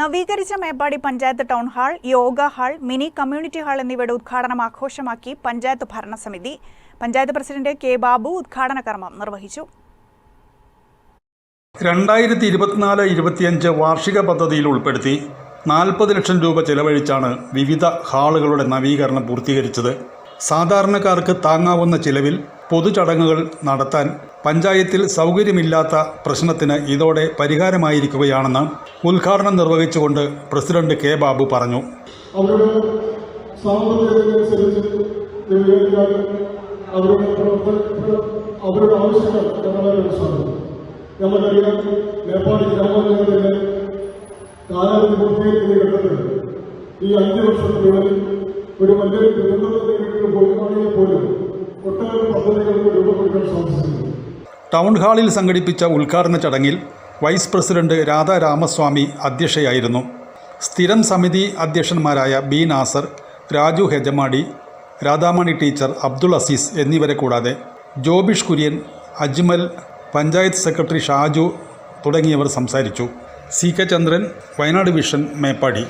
നവീകരിച്ച Meppadi panchayat town hall yoga hall mini community hall എന്നിവയുടെ ഉദ്ഘാടനം ആഘോഷമാക്കി പഞ്ചായത്ത് ഭരണസമിതി. പഞ്ചായത്ത് പ്രസിഡന്റ് കെ ബാബു ഉദ്ഘാടന കർമ്മം നിർവഹിച്ചു. രണ്ടായിരത്തി ഇരുപത്തിനാല് ഇരുപത്തിയഞ്ച് വാർഷിക പദ്ധതിയിൽ ഉൾപ്പെടുത്തി നാൽപ്പത് ലക്ഷം രൂപ ചെലവഴിച്ചാണ് വിവിധ ഹാളുകളുടെ നവീകരണം പൂർത്തീകരിച്ചത്. സാധാരണക്കാർക്ക് താങ്ങാവുന്ന ചിലവിൽ പൊതുചടങ്ങുകൾ നടത്താൻ പഞ്ചായത്തിൽ സൗകര്യമില്ലാത്ത പ്രശ്നത്തിന് ഇതോടെ പരിഹാരമായിരിക്കുകയാണെന്ന് ഉദ്ഘാടനം നിർവഹിച്ചുകൊണ്ട് പ്രസിഡന്റ് കെ ബാബു പറഞ്ഞു. അവരുടെ അവരുടെ ആവശ്യങ്ങൾ ഈ അഞ്ച് വർഷത്തിനുള്ളിൽ ഒരു വലിയ ടൗൺ ഹാളിൽ സംഘടിപ്പിച്ച ഉദ്ഘാടന ചടങ്ങിൽ വൈസ് പ്രസിഡന്റ് രാധാ രാമസ്വാമി അധ്യക്ഷയായിരുന്നു. സ്ഥിരം സമിതി അധ്യക്ഷന്മാരായ ബി നാസർ രാജു ഹെജമാടി രാധാമണി ടീച്ചർ അബ്ദുൾ അസീസ് എന്നിവരെ കൂടാതെ ജോബിഷ് കുര്യൻ അജ്മൽ പഞ്ചായത്ത് സെക്രട്ടറി ഷാജു തുടങ്ങിയവർ സംസാരിച്ചു. C K Chandran Wayanad vision Meppadi.